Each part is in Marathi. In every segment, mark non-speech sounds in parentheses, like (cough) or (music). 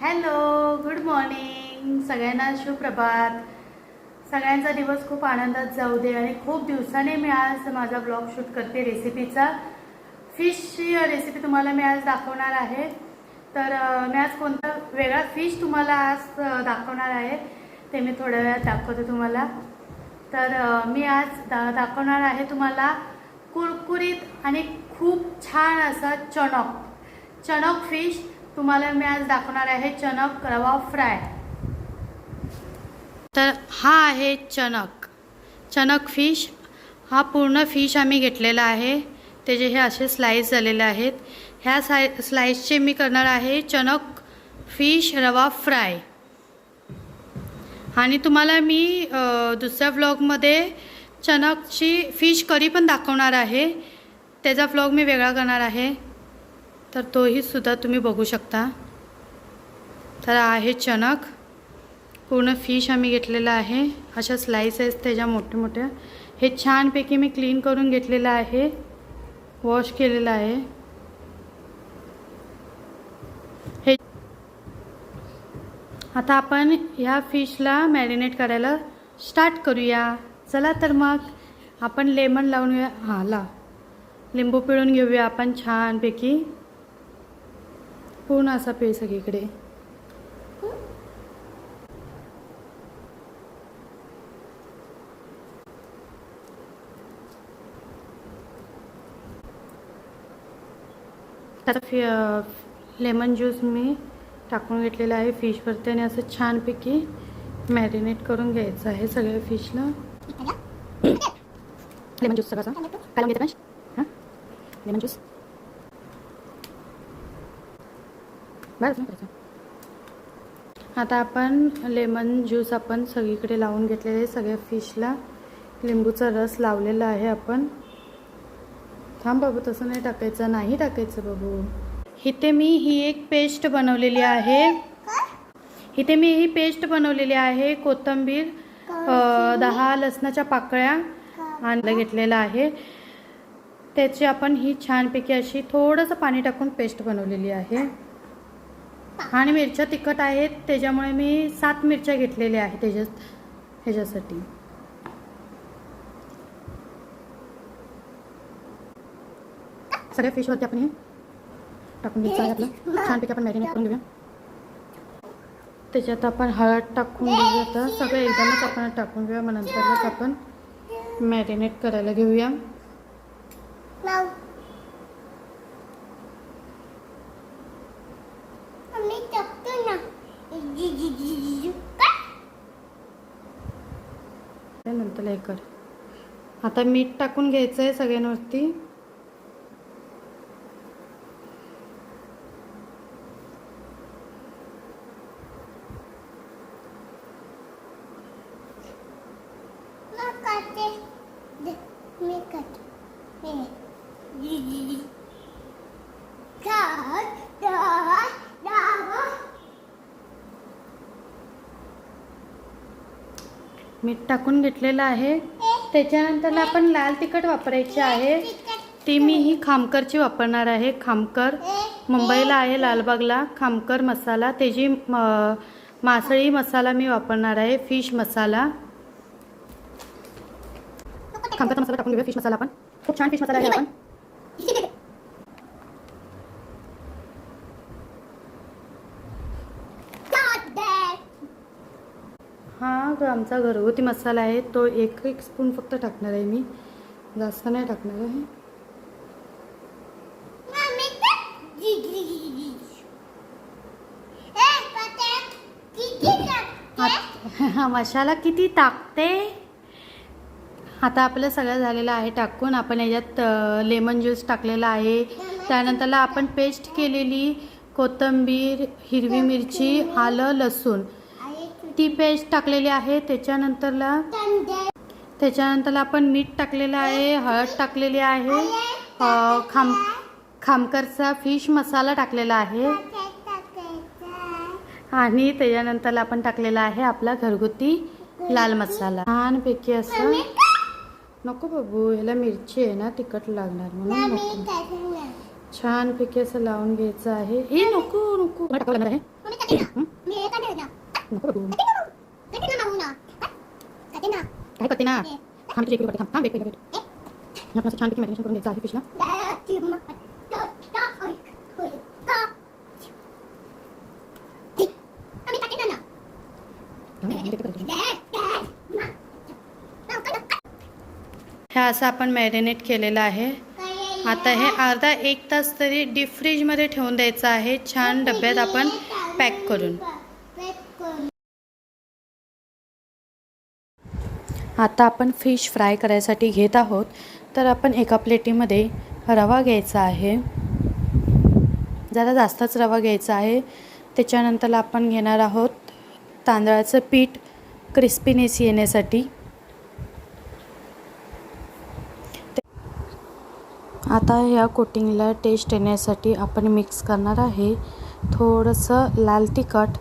Hello good morning. सगळ्यांना सुप्रभात. सगळ्यांचा दिवस खूप आनंदात जाऊ दे आणि खूप दिवसाने मी आज माझा ब्लॉग शूट करते रेसिपीचा फिशची रेसिपी तुम्हाला मी आज दाखवणार आहे. तर मी आज कोणता वेगळा फिश तुम्हाला आज दाखवणार आहे ते मी थोड्या वेळात दाखवते तुम्हाला. तर मी आज दा दाखवणार आहे तुम्हाला कुरकुरीत आणि खूप छान असा चणक. चणक फिश तुम्हाला मी आज दाखवणार आहे चणक रवा फ्राय. तर हा आहे चणक. चणक फिश हा पूर्ण फिश आम्ही घेतलेला आहे. त्याचे हे असे स्लाईस झालेले आहेत. ह्या साय स्लाईसचे मी करणार आहे चणक फिश रवा फ्राय. आणि तुम्हाला मी दुसऱ्या व्लॉगमध्ये चणकची फिश करी पण दाखवणार आहे. त्याचा व्लॉग मी वेगळा करणार आहे. तर तोही सुद्धा तुम्ही बघू शकता. तर आहे चणक. पूर्ण फिश आम्ही घेतलेला आहे. अशा स्लाइसेस त्याच्या मोठ्या मोठ्या हे छानपैकी मी क्लीन करून घेतलेलं आहे. वॉश केलेलं आहे. हे आता आपण ह्या फिशला मॅरिनेट करायला स्टार्ट करूया. चला तर मग आपण लेमन लावून घेऊया. हां ला. लिंबू पिळून घेऊया आपण छानपैकी. पूर्ण असा पिळ सगळीकडे? आता फि लेमन ज्यूस मी टाकून घेतलेला आहे फिशवरती आणि असं छानपैकी मॅरिनेट करून घ्यायचं आहे सगळ्या फिशला. (coughs) लेमन ज्यूस सगळं घेते हां? Lemon juice? आता आपण लेमन ज्यूस आपण सगळीकडे लावून घेतलेले सगळ्या फिशला. लिंबूचा रस लावलेला आहे आपण. थांब बाबू तसं नाही टाकायचं. नाही टाकायचं बाबू. इथे मी ही एक पेस्ट बनवलेली आहे. इथे मी ही पेस्ट बनवलेली आहे कोथिंबीर दहा लसणाच्या पाकळ्या आणलं घेतलेलं आहे. त्याची आपण ही छानपैकी अशी थोडंसं पाणी टाकून पेस्ट बनवलेली आहे. आणि मिरच्या तिखट आहेत त्याच्यामुळे मी सात मिरच्या घेतलेल्या आहेत त्याच्यात ह्याच्यासाठी. सगळ्या फिशवरती आपण हे टाकून घ्यायचं आपलं छानपैकी आपण मॅरिनेट करून घेऊया. त्याच्यात आपण हळद टाकून घेऊया तर सगळं एकदमच आपण टाकून घेऊया मग नंतरच आपण मॅरिनेट करायला घेऊया आम्ही टाकतो ना जी जी जी जी म्हणतो लेकर. आता मीठ टाकून घ्यायचं आहे सगळ्यांवरती. मैं करते. दे मैं करते मैं जी जी जी का da da मीठ टाकून घेतलेलं आहे. त्याच्यानंतर आपण लाल तिखट वापरायची आहे. ती मी ही खामकरची वापरणार आहे. खामकर मुंबईला आहे लालबागला. खामकर मसाला त्याची मासळी मसाला मी वापरणार आहे. फिश मसाला. खामकरचा मसाला टाकून घेऊया. फिश मसाला आपण. खूप छान फिश मसाला आहे आपण हा जो आमचा घरगुती मसाला आहे तो एक एक स्पून फक्त टाकणार आहे मी. जास्त नाही टाकणार आहे. हा मसाला किती टाकते? आता आपलं सगळं झालेलं आहे टाकून. आपण याच्यात लेमन ज्यूस टाकलेला आहे. त्यानंतरला आपण पेस्ट केलेली कोथिंबीर हिरवी मिरची आलं लसूण. ती पेस्ट टाकलेली आहे. त्याच्यानंतरला त्याच्यानंतरला आपण मीठ टाकलेलं आहे हळद टाकलेली आहे खाम खामकरचा फिश मसाला टाकलेला आहे. आणि त्याच्यानंतरला आपण टाकलेला आहे आपला घरगुती लाल मसाला. छानपैकी असं नको बाबू ह्याला मिरची आहे ना तिखट लागणार म्हणून छानपैकी असं लावून घ्यायचं आहे. हे नको नको. आहे कोणी कधी ना हं? मी हे कधी ना नको बघू काय करते ना थांब तुझी इकडे थांब थांब वेट आपण असं छानपैकी मॅरिनेशन करून द्यायचं आहे फिशला. हे असं आपण मॅरिनेट केलेलं आहे आता हे अर्धा एक तास तरी डीप फ्रीजमध्ये ठेवून द्यायचं आहे छान डब्यात आपण पॅक करून आता आपण फिश फ्राय करायसाठी घेत आहोत. तर आपण एका प्लेटीमध्ये रवा घ्यायचा आहे. जरा जास्तच रवा घ्यायचा आहे. त्याच्यानंतर आपण घेणार आहोत तांदळाचं पीठ क्रिस्पीनेस येण्यासाठी. आता ह्या कोटिंगला टेस्ट येण्यासाठी आपण मिक्स करणार आहे. थोडंसं लाल तिखट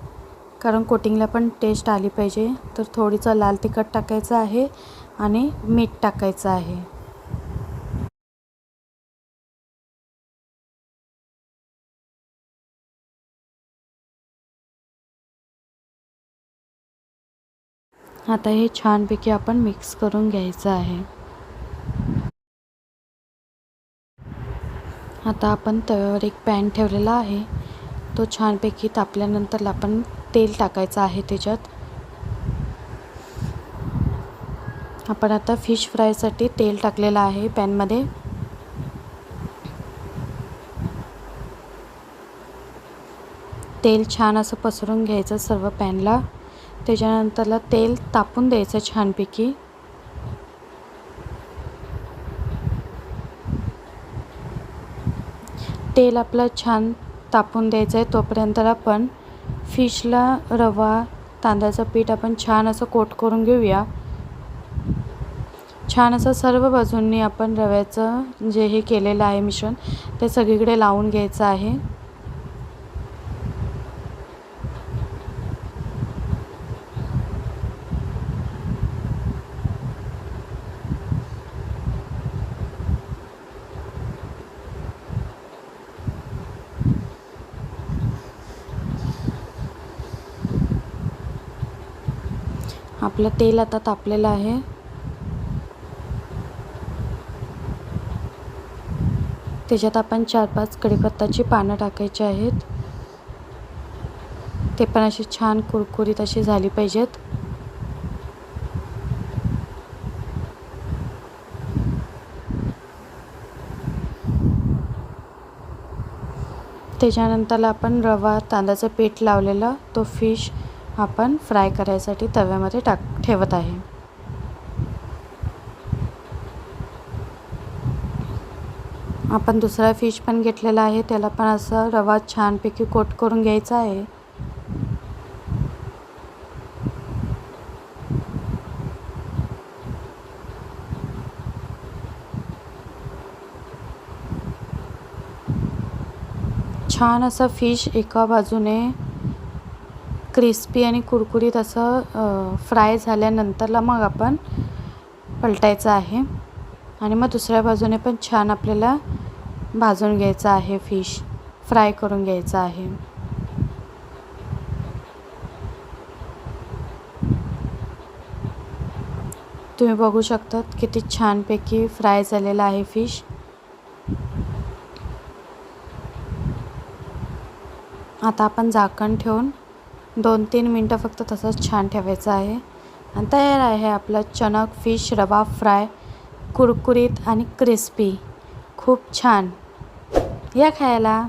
कारण कोटिंगला पण टेस्ट आली पाहिजे. तर थोडीचं लाल तिखट टाकायचं आहे आणि मीठ टाकायचं आहे. आता हे छानपैकी आपण मिक्स करून घ्यायचं आहे. आता आपण तव्यावर एक पॅन ठेवलेला आहे. तो छानपैकी तापल्यानंतर आपण तेल टाकायचं आहे त्याच्यात. आपण आता फिश फ्रायसाठी तेल टाकलेलं आहे पॅनमध्ये तेल छान असं पसरून घ्यायचं सर्व पॅनला त्याच्यानंतरला तेल तापून द्यायचं छानपैकी. तेल आपलं छान तापून द्यायचं आहे तोपर्यंत आपण फिशला रवा तांदळाचं पीठ आपण छान असं कोट करून घेऊया. छान असं सर्व बाजूंनी आपण रव्याचं जे हे केलेलं आहे मिश्रण ते सगळीकडे लावून घ्यायचं आहे. आपलं तेल आता तापलेलं आहे. त्याच्यात आपण चार पाच कढीपत्ताची पानं टाकायची आहेत. ते पण अशी छान कुरकुरीत अशी झाली पाहिजेत. त्याच्यानंतर आपण रवा तांदळाचं पीठ लावलेलं तो फिश आपण फ्राय करायसाठी तव्यामध्ये टाक ठेवत आहे. आपण दुसरा फिश पण घेतलेला आहे त्याला पण असं रवा छानपैकी कोट करून घ्यायचा आहे. छान असं फिश एका बाजूने क्रिस्पी आणि कुरकुरीत असं फ्राय झाल्यानंतरला मग आपण पलटायचं आहे. आणि मग दुसऱ्या बाजूने पण छान आपल्याला भाजून घ्यायचं आहे फिश फ्राय करून घ्यायचं आहे. तुम्ही बघू शकतात किती छानपैकी फ्राय झालेला आहे फिश. आता आपण झाकण ठेवून दोन तीन मिनटं फक्त तसंच छान ठेवायचं आहे. आणि तयार आहे आपलं चणक फिश रवा फ्राय कुरकुरीत आणि क्रिस्पी. खूप छान. या खायला.